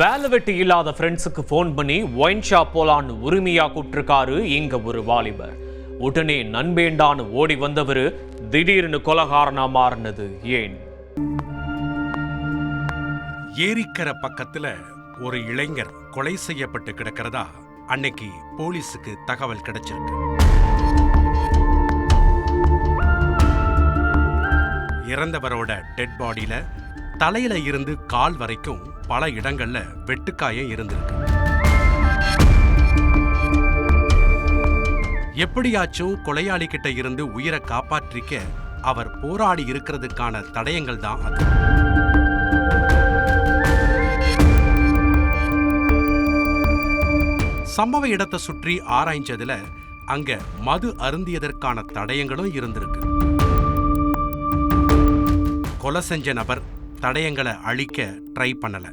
வேலை வெட்டி இல்லாத ஃப்ரெண்ட்ஸுக்கு ஃபோன் பண்ணி ஒயின் ஷாப் போலான்னு உரிமையா கூப்பிட்டுருக்காரு இங்க ஒரு வாலிபர். உடனே நண்பேண்டான்னு ஓடி வந்தவர் திடீர்னு கொலகாரனா மாறினது. ஏன்? ஏரிக்கரை பக்கத்துல ஒரு இளைஞர் கொலை செய்யப்பட்டு கிடக்கிறதா அன்னைக்கு போலீஸுக்கு தகவல் கிடைச்சிருக்கு. இறந்தவரோட டெட் பாடியில தலையில இருந்து கால் வரைக்கும் பல இடங்கள்ல வெட்டுக்காயம் இருந்திருக்கு. எப்படியாச்சும் கொலையாளி கிட்ட இருந்து உயிரை காப்பாற்றிக்க அவர் போராடி இருக்கிறதுக்கான தடயங்கள் தான் அது. சம்பவ இடத்தை சுற்றி ஆராய்ஞ்சதுல அங்க மது அருந்தியதற்கான தடயங்களும் இருந்திருக்கு. கொலை செஞ்ச நபர் தடயங்களை அழிக்க ட்ரை பண்ணல.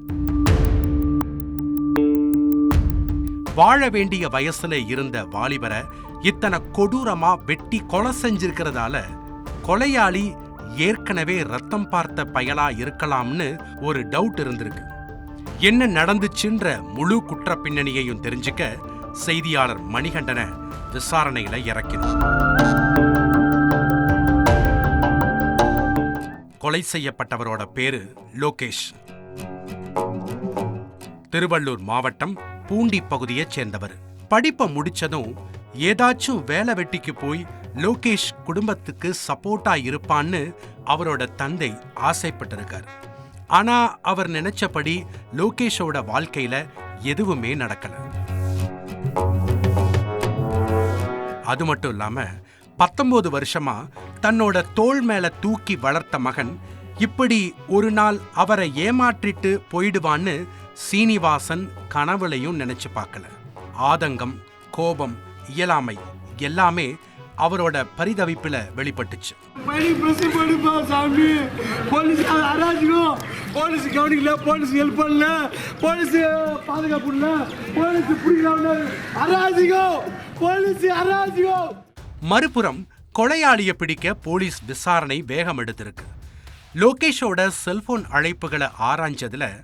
வாழ வேண்டிய வயசுல இருந்த வாலிபரை இத்தனை கொடூரமா வெட்டி கொலை செஞ்சிருக்கிறதால கொலையாளி ஏற்கனவே ரத்தம் பார்த்த பயலா இருக்கலாம்னு ஒரு டவுட் இருந்திருக்கு. என்ன நடந்துச்சுன்ற முழு குற்ற பின்னணியையும் தெரிஞ்சுக்க செய்தியாளர் மணிகண்டனை விசாரணையில இறக்கினார். கொலை செய்யப்பட்டவரோட பேரு லோகேஷ். திருவள்ளூர் மாவட்டம் பூண்டி பகுதியைச் சேர்ந்தவர். படிப்பை முடிச்சதும் ஏதாச்சும் வேலை வெட்டிக்கு போய் லோகேஷ் குடும்பத்துக்கு சப்போர்ட்டா இருப்பான்னு அவரோட தந்தை ஆசைப்பட்டிருக்கார். ஆனா அவர் நினைச்சபடி லோகேஷோட வாழ்க்கையில எதுவுமே நடக்கல. அது மட்டும் இல்லாம பத்தொன்பது வருஷமா தன்னோட தோள் மேல தூக்கி வளர்த்த மகன் இப்படி ஒரு நாள் அவரை ஏமாற்றிட்டு போயிடுவான்னு சீனிவாசன் கனவுலையும் நினைச்சு பார்க்கல. ஆதங்கம் கோபம் இயலாமை எல்லாமே அவரோட பரிதவிப்புல வெளிப்பட்டுச்சு. படி படிப்பா சாமி. போலீஸ் அராஜகம். போலீஸ் கவனிக்கல போலீஸ் ஹெல்ப் பண்ணல. போலீஸ் பாதுகாப்பு இல்ல போலீஸ் பிடிக்கல அராஜகம். போலீஸ் அராஜகம். மறுபுறம் கொலையாளியை பிடிக்க போலீஸ் விசாரணை வேகம் எடுத்திருக்கு லோகேஷோட செல்போன் அழைப்புகளை ஆராய்ஞ்சதுல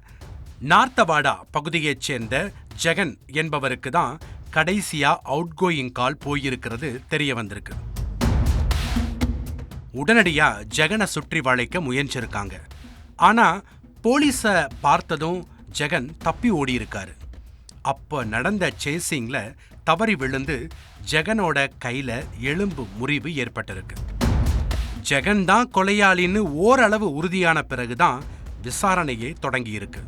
நார்த்தவாடா பகுதியைச் சேர்ந்த ஜெகன் என்பவருக்கு தான் கடைசியா அவுட் கோயிங் கால் போயிருக்கிறது தெரிய வந்திருக்கு உடனடியா ஜெகனை சுற்றி வளைக்க முயன்றிருக்காங்க. ஆனா போலீஸை பார்த்ததும் ஜெகன் தப்பி ஓடி அப்போ நடந்த சேசிங்ல தவறி விழுந்து ஜெகனோட கையில எலும்பு முறிவு ஏற்பட்டிருக்கு. ஜெகன் தான் கொலையாளின்னு ஓரளவு உறுதியான பிறகுதான் விசாரணையே தொடங்கியிருக்கு.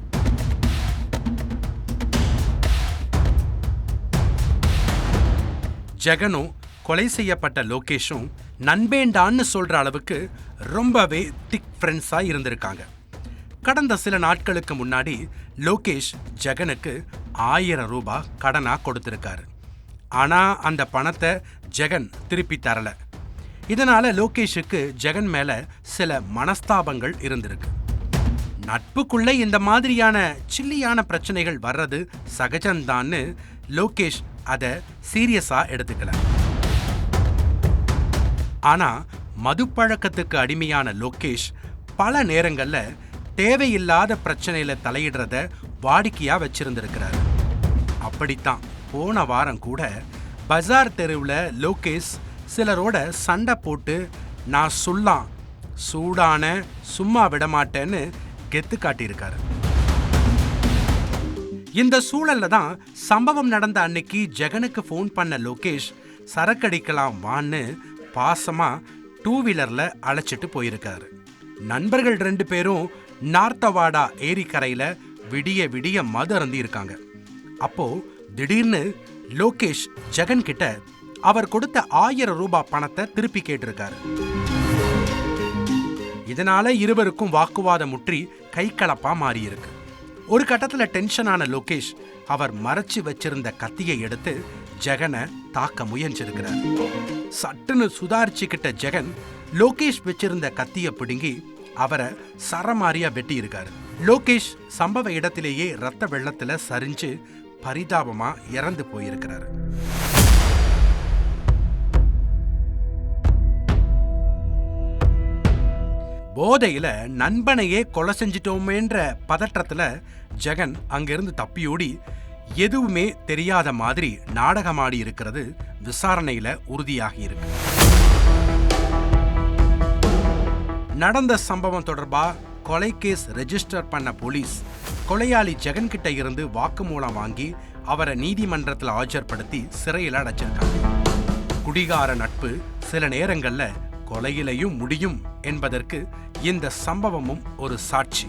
ஜெகனும் கொலை செய்யப்பட்ட லோகேஷும் நண்பேண்டான்னு சொல்ற அளவுக்கு ரொம்பவே திக் ஃப்ரெண்ட்ஸா இருந்திருக்காங்க. கடந்த சில நாட்களுக்கு முன்னாடி லோகேஷ் ஜெகனுக்கு ஆயிரம் ரூபாய் கடனாக கொடுத்திருக்காரு. ஆனால் அந்த பணத்தை ஜெகன் திருப்பி தரல. இதனால லோகேஷுக்கு ஜெகன் மேல சில மனஸ்தாபங்கள் இருந்திருக்கு. நட்புக்குள்ளே இந்த மாதிரியான சில்லியான பிரச்சனைகள் வர்றது சகஜம்தான்னு லோகேஷ் அதை சீரியஸா எடுத்துக்கல. ஆனா மதுப்பழக்கத்துக்கு அடிமையான லோகேஷ் பல நேரங்களில் தேவையில்லாத பிரச்சனையில தலையிடுறத வாடிக்கையா வச்சிருந்திருக்கிறார். அப்படித்தான். போன வாரம் கூட பஜார் தெருவில் லோகேஷ் சிலரோட சண்டை போட்டு நான் சொல்லாம் சூடான சும்மா விடமாட்டேன்னு கெத்து காட்டியிருக்காரு. இந்த சூழல்ல தான் சம்பவம் நடந்த அன்னைக்கு ஜெகனுக்கு ஃபோன் பண்ண லோகேஷ் சரக்கடிக்கலாம் வான்னு பாசமாக டூ வீலரில் அழைச்சிட்டு போயிருக்காரு. நண்பர்கள் ரெண்டு பேரும் நார்த்தவாடா ஏரிக்கரையில் விடிய விடிய மது அருந்தி இருக்காங்க அப்போ திடீர்னு லோகேஷ் ஜெகன் கிட்ட அவர் கொடுத்த ஆயிரம் ரூபாய் பணத்தை திருப்பி கேட்டிருக்காரு. இதனால இருவருக்கும் வாக்குவாதம் முற்றி கைகலப்பா மாறியிருக்கு. ஒரு கட்டத்துல டென்ஷனான லோகேஷ் அவர் மறைச்சு வச்சிருந்த கத்தியை எடுத்து ஜெகனை தாக்க முயன்றிருக்கிறார். சட்டுன்னு சுதாரிச்சுக்கிட்ட ஜெகன் லோகேஷ் வச்சிருந்த கத்தியை பிடுங்கி அவரை சரமாரியா வெட்டி இருக்காரு லோகேஷ் சம்பவ இடத்திலேயே ரத்த வெள்ளத்துல சரிஞ்சு பரிதாபமா இறந்து போயிருக்கிறாரு. போதையில நண்பனையே கொலை செஞ்சிட்டோமேன்ற பதற்றத்துல ஜெகன் அங்கிருந்து தப்பியோடி எதுவுமே தெரியாத மாதிரி நாடகமாடி இருக்கிறது விசாரணையில உறுதியாகி இருக்கு. நடந்த சம்பவம் தொடர்பா கொலை கேஸ் ரெஜிஸ்டர் பண்ண போலீஸ் கொலையாளி ஜெகன் கிட்ட இருந்து வாக்குமூலம் வாங்கி அவரை நீதிமன்றத்தில் ஆஜர்படுத்தி சிறையில் அடைச்சிருக்காங்க. குடிகார நட்பு சில நேரங்கள்ல கொலையிலையும் முடியும் என்பதற்கு இந்த சம்பவமும் ஒரு சாட்சி.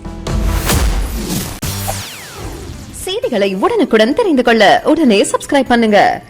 செய்திகளை உடனுக்குடன் தெரிந்து கொள்ள உடனே சப்ஸ்கிரைப் பண்ணுங்க.